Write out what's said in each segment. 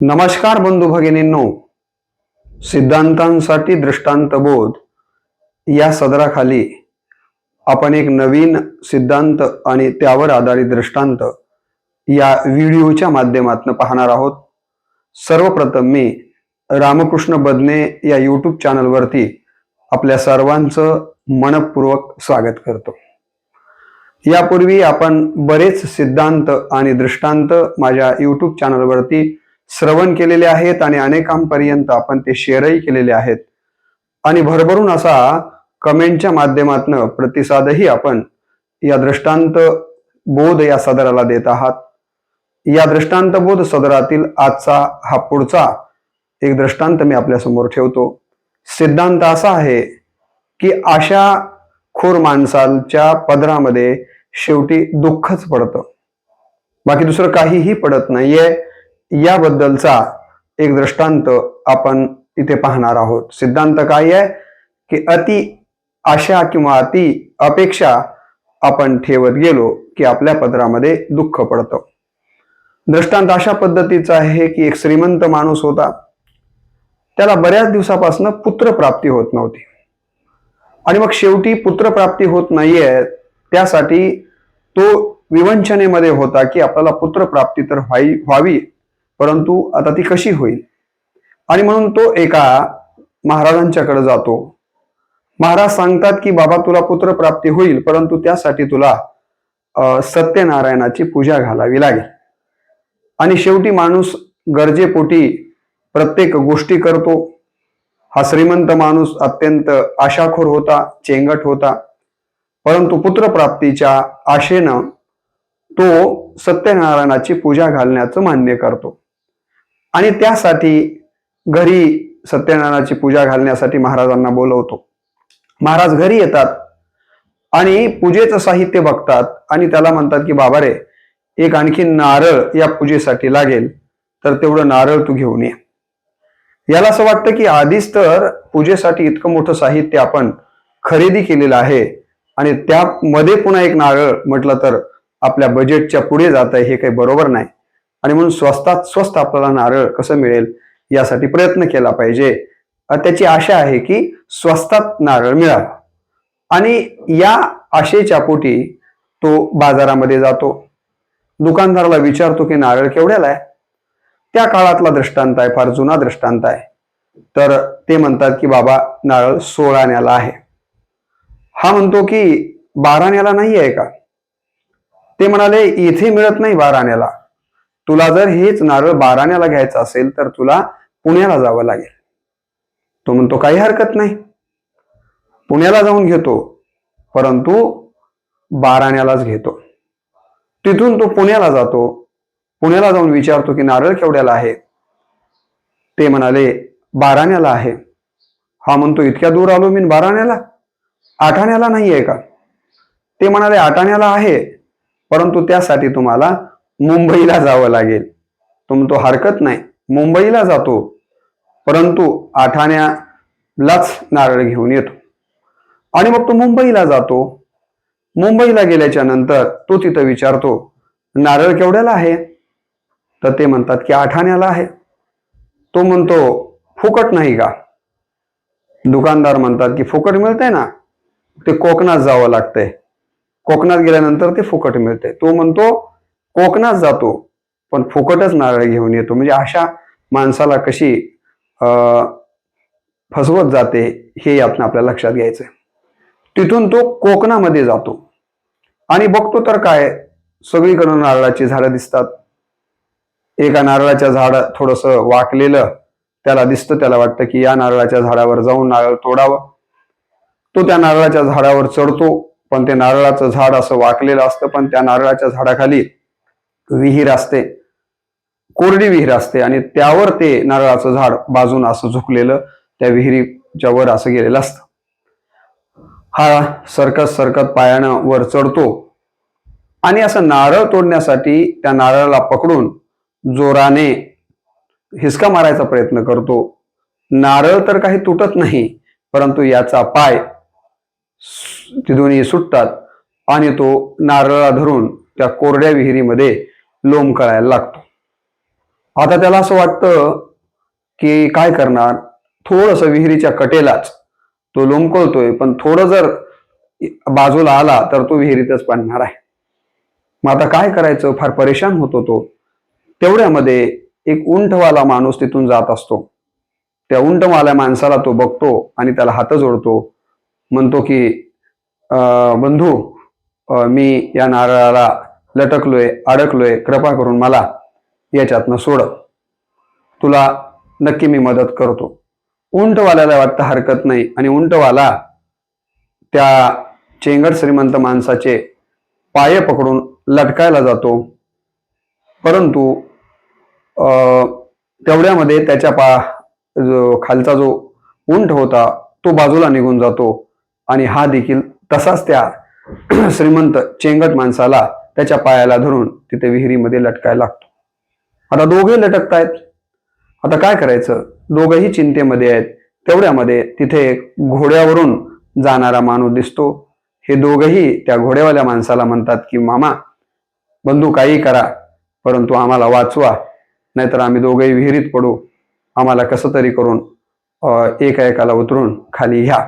नमस्कार बंधू भगिनींनो. सिद्धांतांसाठी दृष्टांतबोध. या सदराखाली आपण एक नवीन सिद्धांत आणि त्यावर आधारित दृष्टांत या व्हिडिओच्या माध्यमातून पाहणार आहोत. सर्वप्रथम मी रामकृष्ण बदने या यूट्यूब चॅनलवरती आपल्या सर्वांचं मनपूर्वक स्वागत करतो. यापूर्वी आपण बरेच सिद्धांत आणि दृष्टांत माझ्या यूट्यूब चॅनलवरती श्रवण केलेले आहेत आणि अनेकांपर्यंत आपण ते शेअरही केलेले आहेत. आणि भरभरून असा कमेंटच्या माध्यमातून प्रतिसादही आपण या दृष्टांत बोध या सदराला देत आहात. या दृष्टांत बोध सदरातील आजचा हा पुढचा एक दृष्टांत मी आपल्यासमोर ठेवतो. सिद्धांत असा आहे की अशा खोर माणसाच्या पदरामध्ये शेवटी दुःखच पडतं. बाकी दुसरं काहीही पडत नाहीये. याबद्दलचा एक दृष्टांत आपण इथे पाहणार आहोत. सिद्धांत काय आहे? की अति आशा किंवा अति अपेक्षा आपण ठेवत गेलो की आपल्या पदरामध्ये दुःख पडतं. दृष्टांत अशा पद्धतीचा आहे की एक श्रीमंत माणूस होता. त्याला बऱ्याच दिवसापासून पुत्रप्राप्ती होत नव्हती. आणि मग शेवटी पुत्रप्राप्ती होत नाहीये त्यासाठी तो विवंचनेमध्ये होता की आपल्याला पुत्रप्राप्ती तर व्हावी. परंतु आता ती कशी होईल? आणि म्हणून तो एका महाराजांच्याकडे जातो. महाराज सांगतात की बाबा तुला पुत्रप्राप्ती होईल परंतु त्यासाठी तुला अं, सत्यनारायणाची पूजा घालावी लागेल. आणि शेवटी माणूस गरजेपोटी प्रत्येक गोष्टी करतो. हा श्रीमंत माणूस अत्यंत आशाखोर होता चेंगट होता. परंतु पुत्रप्राप्तीच्या आशेनं तो सत्यनारायणाची पूजा घालण्याचं मान्य करतो. आणि त्यासाठी घरी सत्यनारायणाची पूजा घालण्यासाठी महाराजांना बोलवतो. महाराज घरी येतात आणि पूजेचं साहित्य बघतात आणि त्याला म्हणतात की बाबा रे एक आणखी नारळ या पूजेसाठी लागेल तर तेवढं नारळ तू घेऊन ये. याला असं वाटतं की आधीच तर पूजेसाठी इतकं मोठं साहित्य आपण खरेदी केलेलं आहे आणि त्यामध्ये पुन्हा एक नारळ म्हटलं तर आपल्या बजेटच्या पुढे जात आहे हे काही बरोबर नाही. आणि म्हणून स्वस्तात स्वस्त आपल्याला नारळ कसं मिळेल यासाठी प्रयत्न केला पाहिजे. त्याची आशा आहे की स्वस्तात नारळ मिळावा आणि या आशेच्या पोटी तो बाजारामध्ये जातो. दुकानदाराला विचारतो की नारळ केवढ्याला आहे? त्या काळातला दृष्टांत आहे फार जुना दृष्टांत आहे. तर ते म्हणतात की बाबा नारळ सोळाण्याला आहे. हा म्हणतो की बाराण्याला नाही आहे का? ते म्हणाले इथे मिळत नाही बाराण्याला तुला जर हेच नारळ बाराण्याला घ्यायचं असेल तर तुला पुण्याला जावं लागेल. तो म्हणतो काही हरकत नाही. पुण्याला जाऊन घेतो परंतु बाराण्यालाच घेतो. तिथून तो पुण्याला जातो. पुण्याला जाऊन विचारतो की नारळ केवढ्याला आहे? ते म्हणाले बाराण्याला आहे. हा म्हणतो इतक्या दूर आलो मी बाराण्याला? आठाण्याला नाही आहे का? ते म्हणाले आठाण्याला आहे परंतु त्यासाठी तुम्हाला मुंबईला जावं लागेल. तो म्हणतो हरकत नाही. मुंबईला जातो. परंतु आठाण्यालाच नारळ घेऊन येतो. आणि मग तो मुंबईला जातो. मुंबईला गेल्याच्यानंतर तो तिथं विचारतो नारळ केवढ्याला आहे? तर ते म्हणतात की आठाण्याला आहे. तो म्हणतो फुकट नाही का? दुकानदार म्हणतात की फुकट मिळतंय ना? ते कोकणात जावं लागतंय. कोकणात गेल्यानंतर ते फुकट मिळते तो म्हणतो कोकणात जातो पण फुकटच नारळ घेऊन येतो. म्हणजे अशा माणसाला कशी अं, फसवत जाते हे यातनं आपल्याला लक्षात घ्यायचं तिथून तो कोकणामध्ये जातो. आणि बघतो तर काय सगळीकडून नारळाची झाडं दिसतात. एका नारळाच्या झाड थोडस वाकलेलं त्याला दिसतं त्याला वाटतं की या नारळाच्या झाडावर जाऊन नारळ तोडावं. तो त्या नारळाच्या झाडावर चढतो पण ते नारळाचं झाड असं वाकलेलं असतं पण त्या नारळाच्या झाडाखाली विहीर असते. कोरडी विहीर असते आणि त्यावर ते नारळाचं झाड बाजून असं झुकलेलं त्या विहिरीच्या वर असं गेलेलं असतं. हा सरकत सरकत पायानं वर चढतो आणि असं नारळ तोडण्यासाठी त्या नारळाला पकडून जोराने हिसका मारायचा प्रयत्न करतो. नारळ तर काही तुटत नाही परंतु याचा पाय स- दोन्ही सुटतात आणि तो नारळा धरून त्या कोरड्या विहिरीमध्ये लोम कळायला लागतो. आता त्याला असं वाटतं की काय करणार? थोडस विहिरीच्या कटेलाच तो लोंबकळतोय पण थोडं जर बाजूला आला तर तो विहिरीतच पडणार आहे. मग आता काय करायचं? फार परेशान होतो तो. तेवढ्यामध्ये एक उंटवाला माणूस तिथून जात असतो. त्या उंटवाल्या माणसाला तो बघतो आणि त्याला हात जोडतो. म्हणतो की बंधू मी या नारळाला लटकलोय अडकलोय कृपा करून मला याच्यातनं सोड तुला नक्की मी मदत करतो. उंटवाल्याला वाटतं हरकत नाही आणि उंटवाला त्या चेंगट श्रीमंत माणसाचे पाय पकडून लटकायला जातो. परंतु तेवढ्यामध्ये त्याच्या पा जो खालचा जो उंट होता तो बाजूला निघून जातो. आणि हा देखील तसाच त्या श्रीमंत चेंगट माणसाला त्याच्या पायाला धरून तिथे विहिरीमध्ये लटकायला लागतो. आता दोघे लटकतायत. आता काय करायचं? दोघंही चिंतेमध्ये आहेत. तेवढ्यामध्ये तिथे एक घोड्यावरून जाणारा माणूस दिसतो. हे दोघंही त्या घोड्यावाल्या माणसाला म्हणतात की मामा बंधू काही करा परंतु आम्हाला वाचवा नाहीतर आम्ही दोघंही विहिरीत पडू. आम्हाला कसं तरी करून एकाएकाला एका एकाला उतरून खाली घ्या.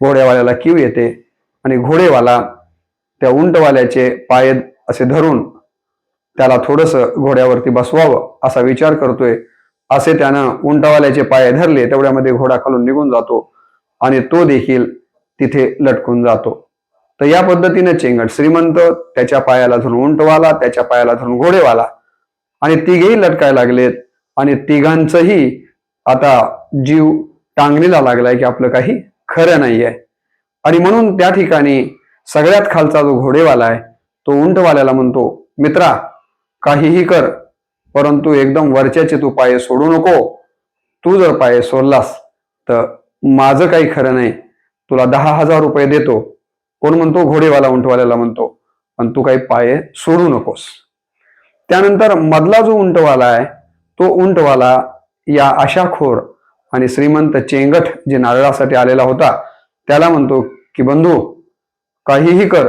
घोड्यावाल्याला किव येते आणि घोडेवाला त्या उंटवाल्याचे पाय असे धरून त्याला थोडस घोड्यावरती बसवावं असा विचार करतोय. असे त्यानं उंटवाल्याचे पाय धरले तेवढ्यामध्ये घोडा खालून निघून जातो आणि तो देखील तिथे लटकून जातो. तर या पद्धतीने चेंगट श्रीमंत त्याच्या पायाला धरून उंटवाला त्याच्या पायाला धरून घोडेवाला आणि तिघेही लटकायला लागलेत आणि तिघांचंही आता जीव टांगणीला लागलाय की आपलं काही खरं नाहीये. आणि म्हणून त्या ठिकाणी सगळ्यात खालचा जो घोडेवाला आहे तो उंटवाल्याला म्हणतो मित्रा काहीही कर परंतु एकदम वरच्याचे तू पाय सोडू नको. तू जर पाय सोडलास तर माझं काही खरं नाही. तुला दहा हजार रुपये देतो. कोण म्हणतो? घोडेवाला उंटवाल्याला म्हणतो पण तू काही पाय सोडू नकोस. त्यानंतर मधला जो उंटवाला आहे तो उंटवाला या आशाखोर आणि श्रीमंत चेंगट जे नारळासाठी आलेला होता त्याला म्हणतो की बंधू काहीही कर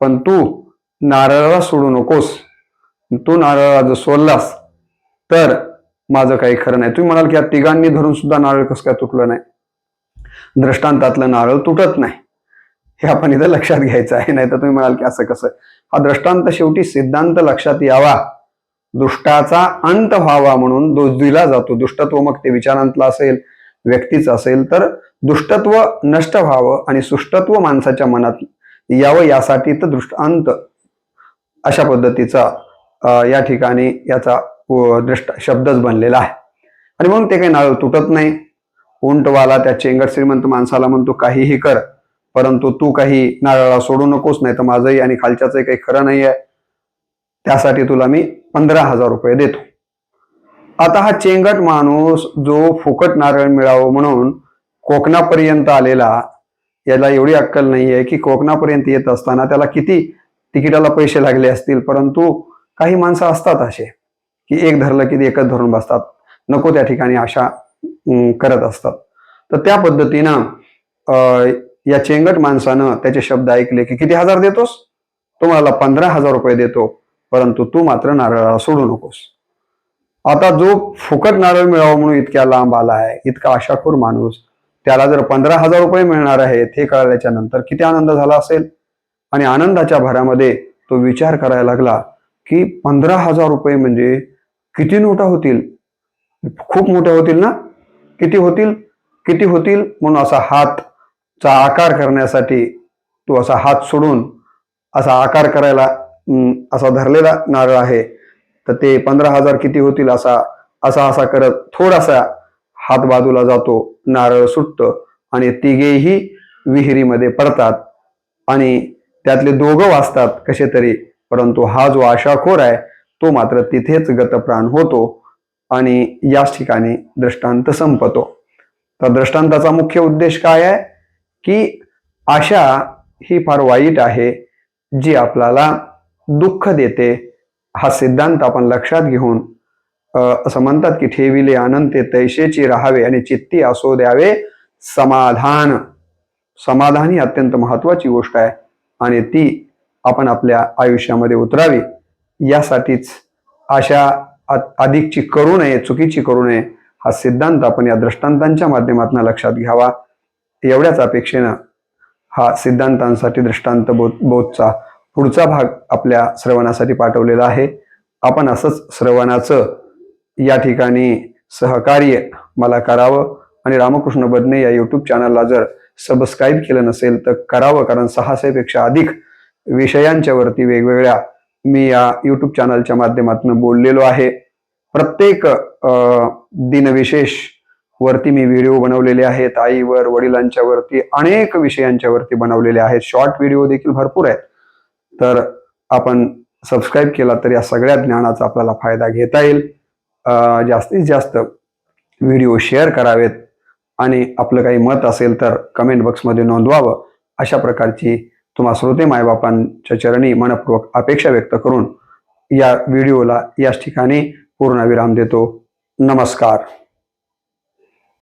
पण तू नारळाला सोडू नकोस. तू नारळाला जर सोडलास तर माझं काही खरं नाही. तुम्ही म्हणाल की या तिघांनी धरून सुद्धा नारळ कसं काय तुटलं नाही? दृष्टांतातलं नारळ तुटत नाही. हे आपण इथं लक्षात घ्यायचं आहे. नाही तर तुम्ही म्हणाल की असं कसं? हा दृष्टांत शेवटी सिद्धांत लक्षात यावा. दुष्टाचा अंत व्हावा म्हणून दोष दिला जातो. दुष्टत्व मग ते विचारांतलं असेल व्यक्तीचं असेल तर दुष्टत्व नष्ट व्हावं आणि सुष्टत्व माणसाच्या मनात यावं यासाठी तर दृष्टांत अशा पद्धतीचा या ठिकाणी याचा दृष्ट शब्दच बनलेला आहे. आणि म्हणून ते काही नारळ तुटत नाही. उंटवाला त्या चेंगट श्रीमंत माणसाला म्हणतो काहीही कर परंतु तू काही नारळाला सोडू नकोस नाही तर माझंही आणि खालच्याचंही काही खरं नाही आहे. त्यासाठी तुला मी पंधरा हजार रुपये देतो. आता हा चेंगट माणूस जो फुकट नारळ मिळावं म्हणून कोकणापर्यंत आलेला याला एवढी अक्कल नाहीये की कोकणापर्यंत येत असताना त्याला किती तिकिटाला पैसे लागले असतील परंतु काही माणसं असतात असे की एक धरलं की ते एकच धरून बसतात. नको त्या ठिकाणी आशा करत असतात. तर त्या पद्धतीनं अं, या चेंगट माणसानं त्याचे शब्द ऐकले की किती हजार देतोस? तो मला पंधरा हजार रुपये देतो परंतु तू मात्र नारळाला सोडू नकोस. आता जो फुकट नारळ मिळावा म्हणून इतक्या लांब आला आहे इतका आशाखोर माणूस त्याला जर पंधरा हजार रुपये मिळणार आहेत हे कळल्याच्या नंतर किती आनंद झाला असेल? आणि आनंदाच्या भरामध्ये तो विचार करायला लागला की पंधरा हजार रुपये म्हणजे किती नोटा होतील? खूप मोठ्या होतील ना? किती होतील? किती होतील? म्हणून असा हातचा आकार करण्यासाठी तो असा हात सोडून असा आकार करायला असा धरलेला नारळ आहे. तर ते पंधरा हजार किती होतील असा असा असा करत थोडासा हात बाजूला जातो नारळ सुटतं आणि तिघेही विहिरीमध्ये पडतात आणि त्यातले दोघं वाचतात कसे तरी परंतु हा जो आशाखोर आहे तो मात्र तिथेच गतप्राण होतो आणि याच ठिकाणी दृष्टांत संपतो. तर दृष्टांताचा मुख्य उद्देश काय आहे? की आशा ही फार वाईट आहे जी आपल्याला दुःख देते हा सिद्धांत आपण लक्षात घेऊन असं म्हणतात की ठेविले अनंते तैशेची राहावे आणि चित्ती असो द्यावे समाधान. समाधान ही अत्यंत महत्वाची गोष्ट आहे. आणि ती आपण आपल्या आयुष्यामध्ये उतरावी यासाठीच अशा अधिकची करू नये चुकीची करू नये हा सिद्धांत आपण या दृष्टांतांच्या माध्यमातून लक्षात घ्यावा. एवढ्याच अपेक्षेनं हा सिद्धांतांसाठी दृष्टांत बोध बोधचा पुढचा भाग आपल्या श्रवणासाठी पाठवलेला आहे. आपण असंच श्रवणाचं या ठिकाणी सहकार्य मला करावं. आणि रामकृष्ण बदने या यूट्यूब चॅनलला जर सबस्क्राईब केलं नसेल तर करावं कारण सहाशेपेक्षा अधिक विषयांच्या वरती वेगवेगळ्या मी या यूट्यूब चॅनलच्या माध्यमातून बोललेलो आहे. प्रत्येक दिनविशेष वरती मी व्हिडिओ बनवलेले आहेत. आईवर वडिलांच्या वरती अनेक विषयांच्या वरती बनवलेले आहेत. शॉर्ट व्हिडिओ देखील भरपूर आहेत. तर आपण सबस्क्राईब केला तर या सगळ्या ज्ञानाचा आपल्याला फायदा घेता येईल. जास्तीत जास्त व्हिडिओ शेअर करावेत. आणि आपलं काही मत असेल तर कमेंट बॉक्समध्ये नोंदवावं. अशा प्रकारची तुम्हा श्रोते मायबापांच्या चरणी मनपूर्वक अपेक्षा व्यक्त करून या व्हिडिओला याच ठिकाणी पूर्णविराम देतो. नमस्कार.